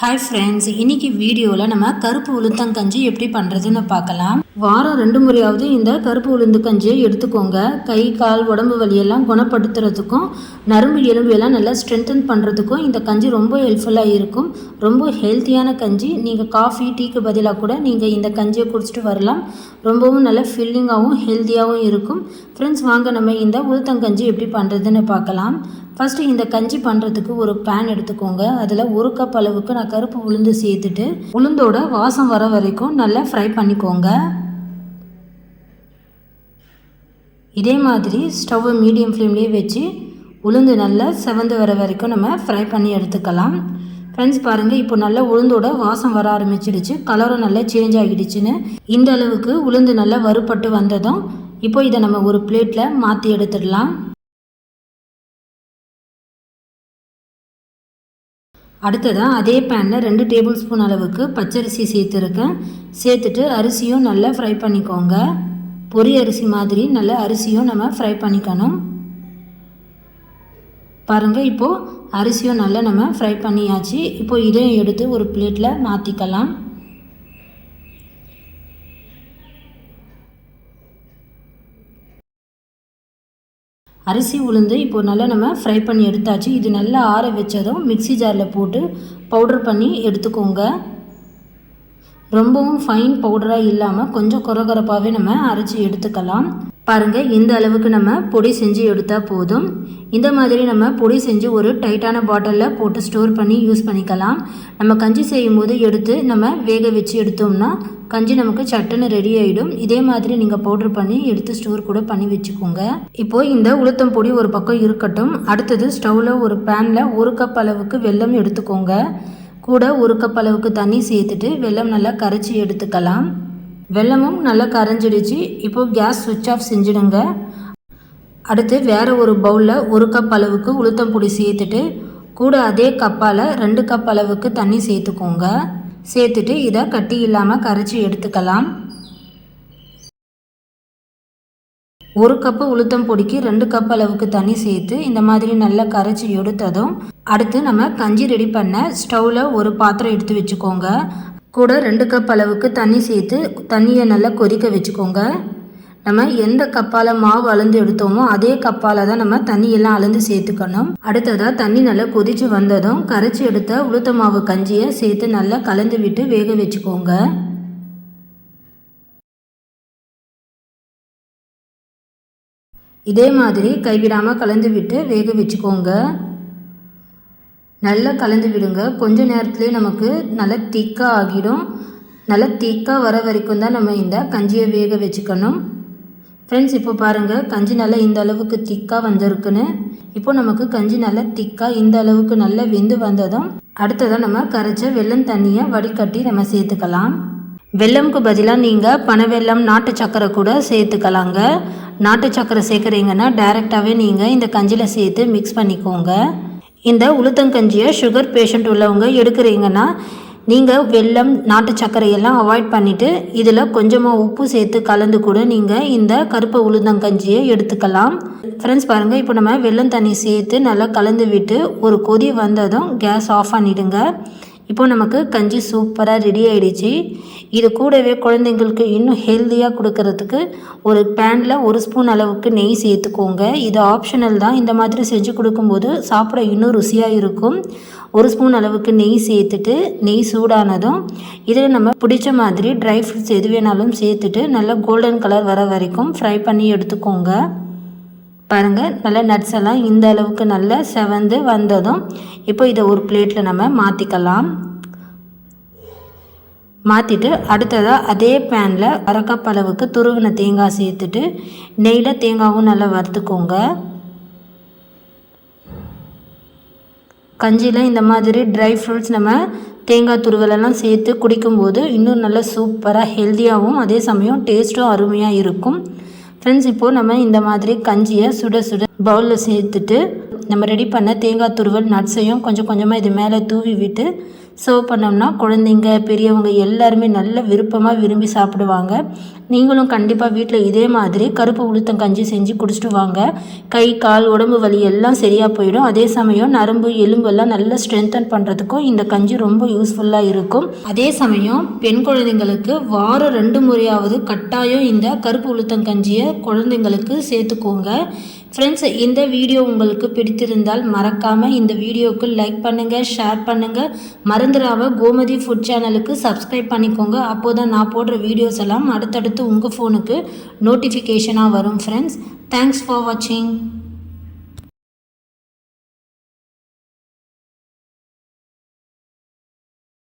Hi friends இன்னைக்கு வீடியோவில் நம்ம கருப்பு உளுத்தங்கஞ்சி எப்படி பண்ணுறதுன்னு பார்க்கலாம். வாரம் ரெண்டு முறையாவது இந்த கருப்பு உளுந்து கஞ்சியை எடுத்துக்கோங்க. கை கால் உடம்பு வலியெல்லாம் குணப்படுத்துறதுக்கும் நரம்பு எலும்பு எல்லாம் நல்லா ஸ்ட்ரென்தன் பண்ணுறதுக்கும் இந்த கஞ்சி ரொம்ப ஹெல்ப்ஃபுல்லாக இருக்கும். ரொம்ப ஹெல்த்தியான கஞ்சி. நீங்கள் காஃபி டீக்கு பதிலாக கூட நீங்கள் இந்த கஞ்சியை குடிச்சிட்டு வரலாம். ரொம்பவும் நல்ல ஃபில்லிங்காகவும் ஹெல்த்தியாகவும் இருக்கும். ஃப்ரெண்ட்ஸ் வாங்க நம்ம இந்த உளுத்தங்கஞ்சி எப்படி பண்ணுறதுன்னு பார்க்கலாம். ஃபஸ்ட்டு இந்த கஞ்சி பண்ணுறதுக்கு ஒரு பேன் எடுத்துக்கோங்க. அதில் ஒரு கப் அளவுக்கு நான் கருப்பு உளுந்து சேர்த்துட்டு உளுந்தோட வாசம் வர வரைக்கும் நல்லா ஃப்ரை பண்ணிக்கோங்க. இதே மாதிரி ஸ்டவ்வை மீடியம் ஃப்ளேம்லேயே வச்சு உளுந்து நல்லா செவந்து வர வரைக்கும் நம்ம ஃப்ரை பண்ணி எடுத்துக்கலாம். ஃப்ரெண்ட்ஸ் பாருங்கள் இப்போ நல்லா உளுந்தோட வாசம் வர ஆரம்பிச்சிடுச்சு. கலரும் நல்லா சேஞ்ச் ஆகிடுச்சுன்னு. இந்த அளவுக்கு உளுந்து நல்லா வறுபட்டு வந்ததும் இப்போ இதை நம்ம ஒரு பிளேட்டில் மாற்றி எடுத்துடலாம். அடுத்ததாக அதே பேனில் ரெண்டு டேபிள் ஸ்பூன் அளவுக்கு பச்சரிசி சேர்த்துருக்கேன். சேர்த்துட்டு அரிசியும் நல்லா ஃப்ரை பண்ணிக்கோங்க. பொரி அரிசி மாதிரி நல்ல அரிசியும் நம்ம ஃப்ரை பண்ணிக்கணும். பாருங்கள் இப்போது அரிசியும் நல்லா நம்ம ஃப்ரை பண்ணியாச்சு. இப்போது இதையும் எடுத்து ஒரு பிளேட்டில் மாற்றிக்கலாம் அரிசி உளுந்து இப்போ நல்லா நம்ம ஃப்ரை பண்ணி எடுத்தாச்சு. இது நல்லா ஆற வச்சதும் மிக்சி ஜாரில் போட்டு பவுடர் பண்ணி எடுத்துக்கோங்க. ரொம்பவும் ஃபைன் பவுடராக இல்லாமல் கொஞ்சம் குறகுறப்பாகவே நம்ம அரைச்சி எடுத்துக்கலாம். பாருங்கள் இந்த அளவுக்கு நம்ம பொடி செஞ்சு எடுத்தால் போதும். இந்த மாதிரி நம்ம பொடி செஞ்சு ஒரு டைட்டான பாட்டிலில் போட்டு ஸ்டோர் பண்ணி யூஸ் பண்ணிக்கலாம். நம்ம கஞ்சி செய்யும் போது எடுத்து நம்ம வேக வச்சு எடுத்தோம்னா கஞ்சி நமக்கு சட்டுன்னு ரெடி ஆகிடும் இதே மாதிரி நீங்கள் பவுட்ரு பண்ணி எடுத்து ஸ்டோர் கூட பண்ணி வச்சுக்கோங்க. இப்போது இந்த உளுத்தம் பொடி ஒரு பக்கம் இருக்கட்டும். அடுத்தது ஸ்டவ்வில் ஒரு பேனில் ஒரு கப் அளவுக்கு வெல்லம் எடுத்துக்கோங்க. கூட ஒரு கப் அளவுக்கு தண்ணி சேர்த்துட்டு வெல்லம் நல்லா கரைச்சி எடுத்துக்கலாம். வெல்லமும் நல்லா கரைஞ்சிடுச்சு. இப்போது கேஸ் சுவிட்ச் ஆஃப் செஞ்சிடுங்க. அடுத்து வேறு ஒரு பவுலில் ஒரு கப் அளவுக்கு உளுத்தம் பொடி சேர்த்துட்டு கூட அதே கப்பால் ரெண்டு கப் அளவுக்கு தண்ணி சேர்த்துக்கோங்க. சேர்த்துட்டு இதை கட்டி இல்லாமல் கரைச்சி எடுத்துக்கலாம். ஒரு கப்பு உளுத்தம் பொடிக்கு ரெண்டு கப் அளவுக்கு தண்ணி சேர்த்து இந்த மாதிரி நல்லா கரைச்சி எடுத்ததும் அடுத்து நம்ம கஞ்சி ரெடி பண்ண ஸ்டவ்வில் ஒரு பாத்திரம் எடுத்து வச்சுக்கோங்க. கூட ரெண்டு கப் அளவுக்கு தண்ணி சேர்த்து தண்ணியை நல்லா கொதிக்க வச்சுக்கோங்க. நம்ம எந்த கப்பால் மாவு அளந்து எடுத்தோமோ அதே கப்பால் தான் நம்ம தண்ணியெல்லாம் அளந்து சேர்த்துக்கணும். அடுத்ததாக தண்ணி நல்லா கொதித்து வந்ததும் கரைச்சி எடுத்த உளுத்த மாவு கஞ்சியை சேர்த்து நல்லா கலந்து விட்டு வேக வச்சுக்கோங்க. இதே மாதிரி கைவிடாமல் கலந்து விட்டு வேக வச்சுக்கோங்க. நல்லா கலந்து விடுங்க. கொஞ்ச நேரத்துலேயே நமக்கு நல்லா திக்காக ஆகிடும். நல்லா திக்காக வர வரைக்கும் தான் நம்ம இந்த கஞ்சியை வேக வச்சுக்கணும். ஃப்ரெண்ட்ஸ் இப்போ பாருங்கள் கஞ்சி நல்லா இந்த அளவுக்கு திக்காக வந்திருக்குன்னு. இப்போ நமக்கு கஞ்சி நல்லா திக்காக இந்த அளவுக்கு நல்லா வெந்து வந்ததும் அடுத்ததாக நம்ம கரைச்ச வெள்ளம் தண்ணியை வடிகட்டி நம்ம சேர்த்துக்கலாம். வெள்ளம்க்கு பதிலாக நீங்கள் பனை வெள்ளம் நாட்டு சக்கரை கூட சேர்த்துக்கலாங்க. நாட்டு சக்கரை சேர்க்குறீங்கன்னா டைரெக்டாகவே நீங்கள் இந்த கஞ்சியில் சேர்த்து மிக்ஸ் பண்ணிக்கோங்க. இந்த உளுத்தங்கஞ்சியை சுகர் பேஷண்ட் உள்ளவங்க எடுக்கிறீங்கன்னா நீங்கள் வெல்லம் நாட்டு சர்க்கரையெல்லாம் அவாய்ட் பண்ணிவிட்டு இதில் கொஞ்சமாக உப்பு சேர்த்து கலந்து கூட நீங்கள் இந்த கருப்பு உளுந்தங்கஞ்சியை எடுத்துக்கலாம். ஃப்ரெண்ட்ஸ் பாருங்கள் இப்போ நம்ம வெல்லம் தண்ணி சேர்த்து நல்லா கலந்து விட்டு ஒரு கொதி வந்ததும் கேஸ் ஆஃப் பண்ணிவிடுங்க இப்போது நமக்கு கஞ்சி சூப்பராக ரெடி ஆகிடுச்சு இது கூடவே குழந்தைங்களுக்கு இன்னும் ஹெல்த்தியாக கொடுக்கறதுக்கு ஒரு பேனில் ஒரு ஸ்பூன் அளவுக்கு நெய் சேர்த்துக்கோங்க. இது ஆப்ஷனல் தான். இந்த மாதிரி செஞ்சு கொடுக்கும்போது சாப்பிட இன்னும் ருசியாக இருக்கும். ஒரு ஸ்பூன் அளவுக்கு நெய் சேர்த்துட்டு நெய் சூடானதும் இதில் நம்ம பிடிச்ச மாதிரி ட்ரை ஃப்ரூட்ஸ் எது வேணாலும் சேர்த்துட்டு நல்லா கோல்டன் கலர் வர வரைக்கும் ஃப்ரை பண்ணி எடுத்துக்கோங்க. பாருங்கள் நல்லா நட்ஸ் எல்லாம் இந்த அளவுக்கு நல்லா செவந்து வந்ததும் இப்போ இதை ஒரு பிளேட்டில் நம்ம மாற்றிக்கலாம் மாற்றிட்டு அடுத்ததாக அதே பேனில் அரைக்கப் அளவுக்கு துருவின தேங்காய் சேர்த்துட்டு நெய்யில் தேங்காவும் நல்லா வறுத்துக்கோங்க. கஞ்சியில் இந்த மாதிரி ட்ரை ஃப்ரூட்ஸ் நம்ம தேங்காய் துருவலெல்லாம் சேர்த்து குடிக்கும்போது இன்னும் நல்லா சூப்பராக ஹெல்த்தியாகவும் அதே சமயம் டேஸ்ட்டும் அருமையாக இருக்கும். ஃப்ரெண்ட்ஸ் இப்போது நம்ம இந்த மாதிரி கஞ்சியை சுட சுட பவுலில் சேர்த்துட்டு நம்ம ரெடி பண்ண தேங்காய் துருவல் நட்ஸையும் கொஞ்சம் கொஞ்சமாக இது மேலே தூவி விட்டு சர்வ் பண்ணோம்னா குழந்தைங்க பெரியவங்க எல்லாருமே நல்ல விருப்பமாக விரும்பி சாப்பிடுவாங்க. நீங்களும் கண்டிப்பாக வீட்டில் இதே மாதிரி கருப்பு உளுத்தம் கஞ்சி செஞ்சு குடிச்சிட்டு வாங்க. கை கால் உடம்பு வலி எல்லாம் சரியாக போயிடும். அதே சமயம் நரம்பு எலும்பெல்லாம் நல்லா ஸ்ட்ரென்தன் பண்ணுறதுக்கும் இந்த கஞ்சி ரொம்ப யூஸ்ஃபுல்லாக இருக்கும். அதே சமயம் பெண் குழந்தைங்களுக்கு வாரம் ரெண்டு முறையாவது கட்டாயம் இந்த கருப்பு உளுத்தம் கஞ்சியை குழந்தைங்களுக்கு சேர்த்துக்கோங்க. ஃப்ரெண்ட்ஸ் இந்த வீடியோ உங்களுக்கு பிடித்திருந்தால் மறக்காமல் இந்த வீடியோவுக்கு லைக் பண்ணுங்கள் ஷேர் பண்ணுங்கள் மறந்துடாமல் கோமதி ஃபுட் சேனலுக்கு சப்ஸ்கிரைப் பண்ணிக்கோங்க. அப்போ தான் நான் போடுற வீடியோஸ் எல்லாம் அடுத்தடுத்து உங்கள் ஃபோனுக்கு நோட்டிஃபிகேஷனாக வரும் ஃப்ரெண்ட்ஸ் தேங்க்ஸ் ஃபார் வாட்சிங்